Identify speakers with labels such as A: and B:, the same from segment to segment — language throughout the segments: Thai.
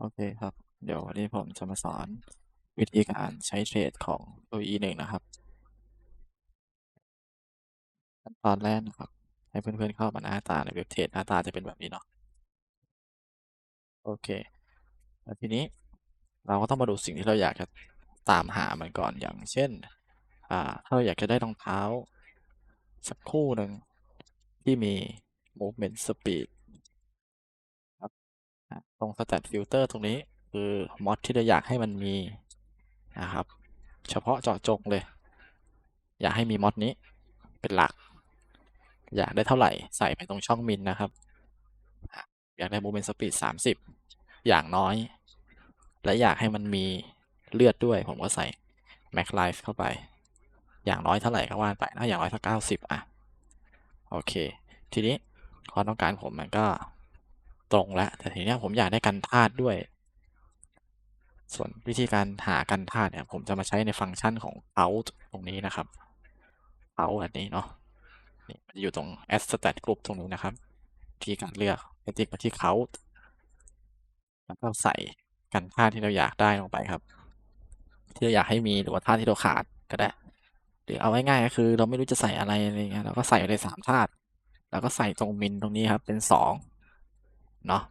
A: โอเคครับ เดี๋ยววันนี้ผมจะมาสอนวิธีการใช้เทรดของตัว E1 นะครับ ขั้นตอนแรกนะครับ ให้เพื่อนๆเข้ามาหน้าตาในเว็บเทรดหน้าตาจะเป็นแบบนี้เนาะ โอเค แล้วทีนี้เราก็ต้องมาดูสิ่งที่เราอยากจะตามหามันก่อนอย่างเช่น อ่า ถ้าเราอยากจะได้รองเท้า สักคู่หนึ่งที่มี movement speed ตรง stat filter ตรงนี้คือมอดที่เราอยากให้มันมีนะครับ เฉพาะเจาะจงเลย อยากให้มีมอดนี้เป็นหลัก อยากได้เท่าไหร่ใส่ไปตรงช่องมินนะครับ อยากได้ movement speed 30 อย่างน้อย และอยากให้มันมีเลือดด้วย ผมก็ใส่ max life เข้าไป อย่างน้อยเท่าไหร่ก็ว่าไปถ้าอย่างน้อยสักเก้าสิบอะ โอเค ทีนี้ความต้องการผมมันก็ ตรงแล้วแต่ทีนี้ผมอยากได้กันธาตุด้วย ส่วนวิธีการหากันธาตุเนี่ย ผมจะมาใช้ในฟังก์ชันของ out ตรงนี้นะครับ out อันนี้เนาะนี่มันจะอยู่ตรง a stat group ตรงนี้นะครับ ที่การเลือกไปติ๊กมาที่ count แล้วก็ใส่กันธาตุที่เราอยากได้ลงไปครับ ที่เราอยากให้มีหรือว่าธาตุที่เราขาดก็ได้ หรือเอาง่ายๆก็คือ เราไม่รู้จะใส่อะไรอะไรเงี้ยเราก็ใส่ไปเลยสามธาตุแล้วก็ใส่ตรงมินตรงนี้ครับ เป็นสอง เนาะ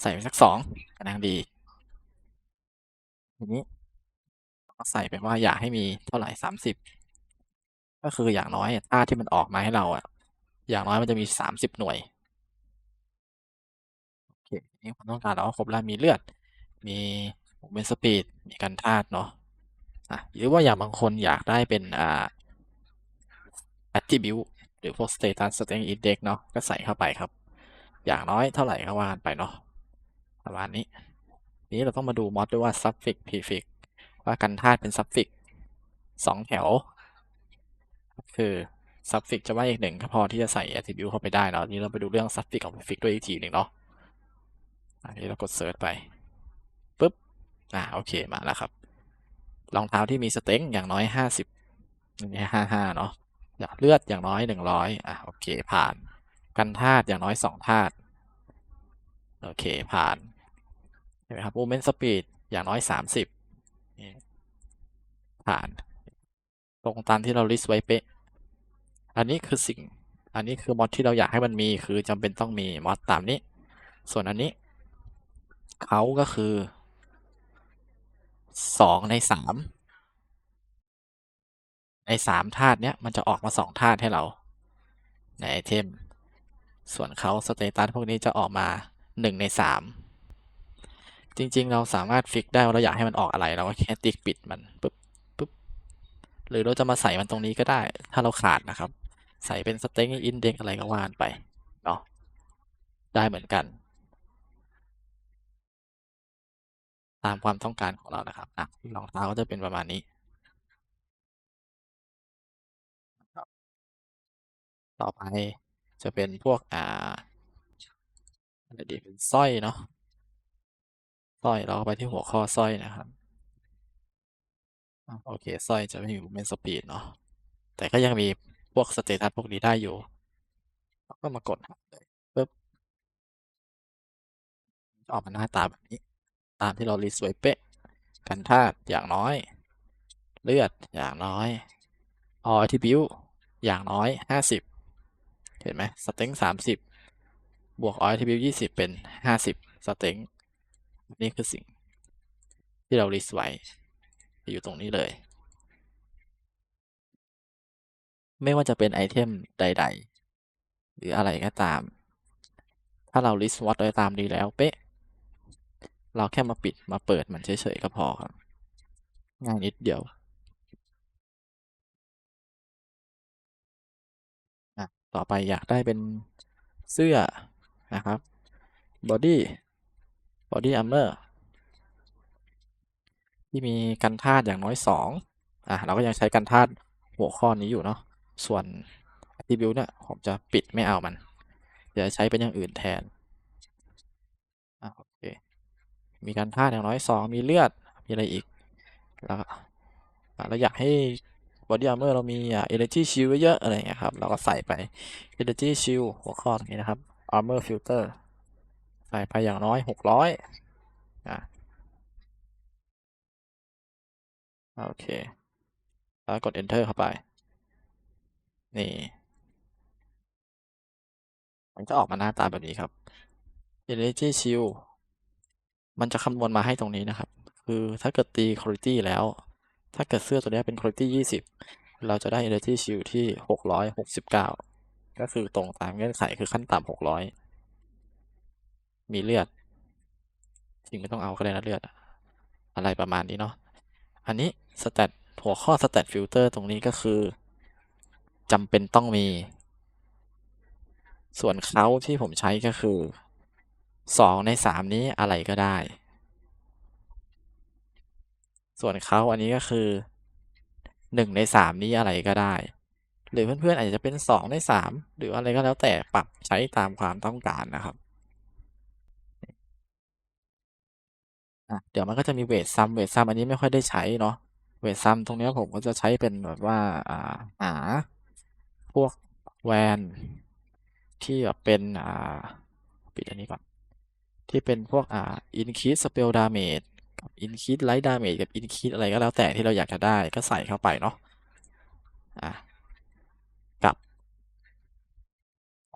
A: ใส่ไปสักสองกำลังดีทีนี้ก็ใส่ไปว่าอยากให้มีเท่าไหร่สามสิบก็คืออย่างน้อยธาตุที่มันออกมาให้เราอะอย่างน้อยมันจะมีสามสิบหน่วยโอเคนี้ความต้องการเราก็ครบแล้วมีเลือด มีเวนสปีดมีกันธาตุเนาะอะหรือว่าอย่างบางคนอยากได้เป็นอ่า attribute หรือพวก status strength index เนาะก็ใส่เข้าไปครับ อย่างน้อยเท่าไหร่ก็ว่านไปเนาะประมาณนี้ นี้เราต้องมาดูมอดด้วยว่า suffix prefix ว่ากันธาตุเป็น suffix สองแถว คือ suffix จะว่าอีกหนึ่งก็พอที่จะใส่ attribute เข้าไปได้เนาะนี้เราไปดูเรื่อง suffix กับ prefix ด้วยอีกทีหนึ่งเนาะอันนี้เรากด search ไปปุ๊บอ่าโอเคมาแล้วครับรองเท้าที่มีสเต็งอย่างน้อยห้าสิบนนี้ห้าห้าเนาะอยากเลือดอย่างน้อยหนึ่งร้อยอะโอเคผ่าน กันธาตุอย่างน้อยสองธาตุโอเคผ่านเห็นไหมครับ movement speed อย่างน้อยสามสิบผ่าน ตรงตามที่เรา list ไว้เป๊ะ อันนี้คือสิ่ง อันนี้คือมอดที่เราอยากให้มันมี คือจำเป็นต้องมีมอดตามนี้ ส่วนอันนี้เขาก็คือสองในสามในสามธาตุเนี้ยมันจะออกมาสองธาตุให้เรา ในไอเทม ส่วนเขาสเตตัสพวกนี้จะออกมาหนึ่งในสามจริงๆ เราสามารถฟิกได้ว่าเราอยากให้มันออกอะไร เราก็แค่ติ๊กปิดมันปุ๊บปุ๊บหรือเราจะมาใส่มันตรงนี้ก็ได้ ถ้าเราขาดนะครับ ใส่เป็นสเต็งอินเด็กอะไรก็ว่านไปเนาะได้เหมือนกัน ตามความต้องการของเรานะครับอะรองเท้าก็จะเป็นประมาณนี้ต่อไป จะเป็นพวกอ่าอะไรดีเป็นสร้อยเนาะสร้อยเราก็ไปที่หัวข้อสร้อยนะครับโอเคสร้อยจะไม่มี movement speed เนาะแต่ก็ยังมีพวกสเตตัสพวกนี้ได้อยู่เราก็มากดหาเลยปึ๊บออกมาหน้าตาแบบนี้ ตามที่เราลิสต์ไว้เป๊ะกันธาตุอย่างน้อย เลือดอย่างน้อย all attribute อย่างน้อยห้าสิบ เห็นไหมสเต็งสามสิบบวก all attribute ยี่สิบเป็นห้าสิบสเต็งนี่คือสิ่งที่เรา list ไว้อยู่ตรงนี้เลย ไม่ว่าจะเป็นไอเทมใด ๆ หรืออะไรก็ตาม ถ้าเรา list วัดไว้ตามดีแล้วเป๊ะ เราแค่มาปิดมาเปิดมันเฉยๆก็พอครับ ง่ายนิดเดียว ต่อไปอยากได้เป็นเสื้อนะครับ body body armor ที่มีกันธาตุอย่างน้อยสองอะเราก็ยังใช้กันธาตุหัวข้อนี้อยู่เนาะ ส่วน attribute เนี่ยผมจะปิดไม่เอามัน จะใช้เป็นอย่างอื่นแทนอะโอเค มีกันธาตุอย่างน้อยสองมีเลือด มีอะไรอีก แล้วเราอยากให้ บอดี้อาร์เมอร์เรามีอ่าเอเนจีชิลเยอะอะไรเงี้ยครับเราก็ใส่ไปเอเนจีชิลหัวข้อตรงนี้นะครับอาร์เมอร์ฟิลเตอร์ใส่ไปอย่างน้อยหกร้อยอะโอเค แล้วกด enter เข้าไป นี่ มันจะออกมาหน้าตาแบบนี้ครับ energy shield มันจะคำนวณมาให้ตรงนี้นะครับ คือถ้าเกิดตี quality แล้ว ถ้าเกิดเสื้อตัวนี้เป็น quality 20 เราจะได้ energy shield ที่ 669 ก็คือตรงตามเงื่อนไขคือขั้นต่ำ600 มีเลือดจริงไม่ต้องเอาก็ได้นะเลือด อะไรประมาณนี้เนาะ อันนี้ stat หัวข้อ stat filter ตรงนี้ก็คือจำเป็นต้องมี ส่วนเขาที่ผมใช้ก็คือสองในสามนี้อะไรก็ได้ ส่วนเขาอันนี้ก็คือหนึ่งในสามนี้อะไรก็ได้ หรือเพื่อนๆอาจจะเป็นสองในสามหรืออะไรก็แล้วแต่ปรับใช้ตามความต้องการนะครับเดี๋ยวมันก็จะมีเวทซัมเวทซัมอันนี้ไม่ค่อยได้ใช้เนาะเวทซัมตรงนี้ผมก็จะใช้เป็นแบบว่าอ่าหาพวกแวนที่แบบเป็นอ่าปิดอันนี้ก่อน ที่เป็นพวกอ่า increase spell damage กับ increase light damage กับ increase อะไรก็แล้วแต่ที่เราอยากจะได้ก็ใส่เข้าไปเนาะอะกับ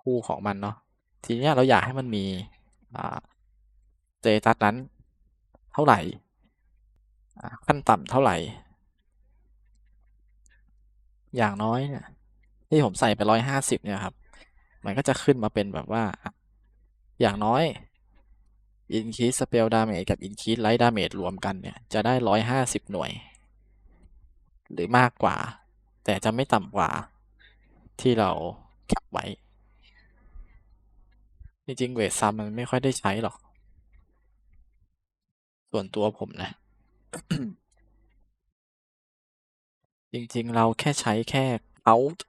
A: คู่ของมันเนาะทีนี้เราอยากให้มันมีอ่าเ a ตัสนั้นเท่าไหร่ขั้นต่ำเท่าไหร่ อย่างน้อยเนี่ยที่ผมใส่ไปร้อยห้าสิบเนี่ยครับ มันก็จะขึ้นมาเป็นแบบว่า อย่างน้อย increase spell damage กับ increase light damage รวมกันเนี่ย จะได้ร้อยห้าสิบหน่วย หรือมากกว่า แต่จะไม่ต่ำกว่าที่เราแคปไว้ จริงๆเวทซัมมันไม่ค่อยได้ใช้หรอก ส่วนตัวผมนะ จริงๆเราแค่ใช้แค่ out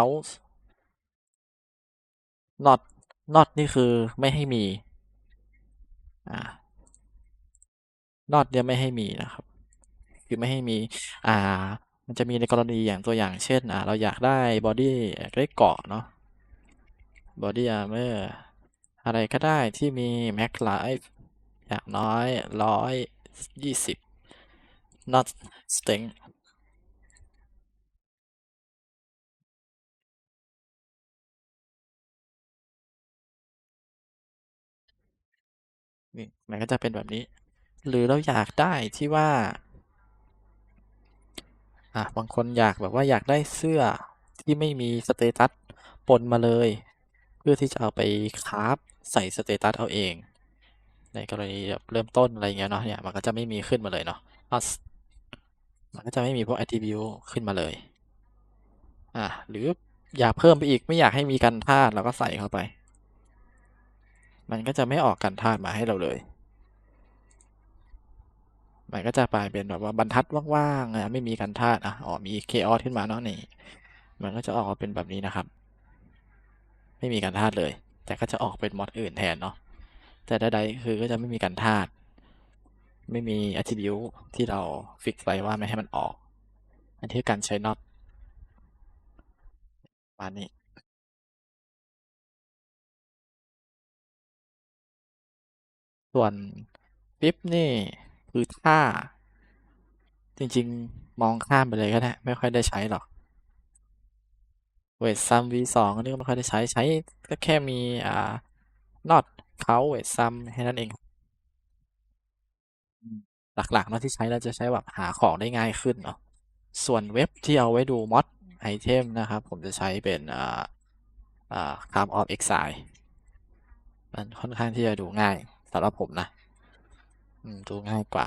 A: out not not นี่คือไม่ให้มีอ่า not เนี่ยไม่ให้มีนะครับ คือไม่ให้มี อ่า มันจะมีในกรณีอย่างตัวอย่างเช่น อ่า เราอยากได้ body ได้เกาะเนาะ body armor อะไรก็ได้ที่มี max life อย่างน้อยร้อยยี่สิบ not strength นี่มันก็จะเป็นแบบนี้ หรือเราอยากได้ที่ว่าอะบางคนอยากแบบว่าอยากได้เสื้อที่ไม่มีสเตตัสปนมาเลย เพื่อที่จะเอาไปคราฟใส่สเตตัสเอาเอง ในกรณีแบบเริ่มต้นอะไรเงี้ยเนาะเนี่ยมันก็จะไม่มีขึ้นมาเลยเนาะมันก็จะไม่มีพวก attribute ขึ้นมาเลยอะหรืออยากเพิ่มไปอีกไม่อยากให้มีกันธาตุเราก็ใส่เข้าไป มันก็จะไม่ออกกันธาตุมาให้เราเลย มันก็จะกลายเป็นแบบว่าบรรทัดว่างๆนะไม่มีกันธาตุอะอ๋อมีเคออสขึ้นมาเนาะนี่มันก็จะออกมาเป็นแบบนี้นะครับ ไม่มีกันธาตุเลย แต่ก็จะออกเป็นมอดอื่นแทนเนาะแต่ใดๆคือก็จะไม่มีกันธาตุไม่มี attribute ที่เราฟิกไว้ว่าไม่ให้มันออก อันที่การใช้ not มานี้ ส่วนปิ๊บนี่คือท่าจริงๆมองข้ามไปเลยก็ได้ ไม่ค่อยได้ใช้หรอกเวทซัม v2 อันนี้ก็ไม่ค่อยได้ใช้ใช้ก็แค่มีอ่า not เขาเวทซัมแค่นั้นเอง หลักๆเนาะที่ใช้แล้วจะใช้แบบหาของได้ง่ายขึ้นเนาะส่วนเว็บที่เอาไว้ดูมอดไอเทมนะครับ ผมจะใช้เป็นอ่าอ่า Calm of Exile มันค่อนข้างที่จะดูง่าย สำหรับผมนะดูง่ายกว่า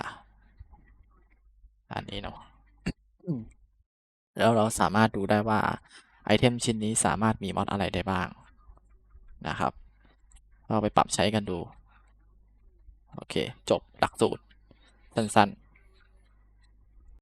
A: อันนี้เนาะแล้วเราสามารถดูได้ว่าไอเทมชิ้นนี้สามารถมีมอดอะไรได้บ้างนะครับเราไปปรับใช้กันดู โอเค จบหลักสูตร สั้นๆ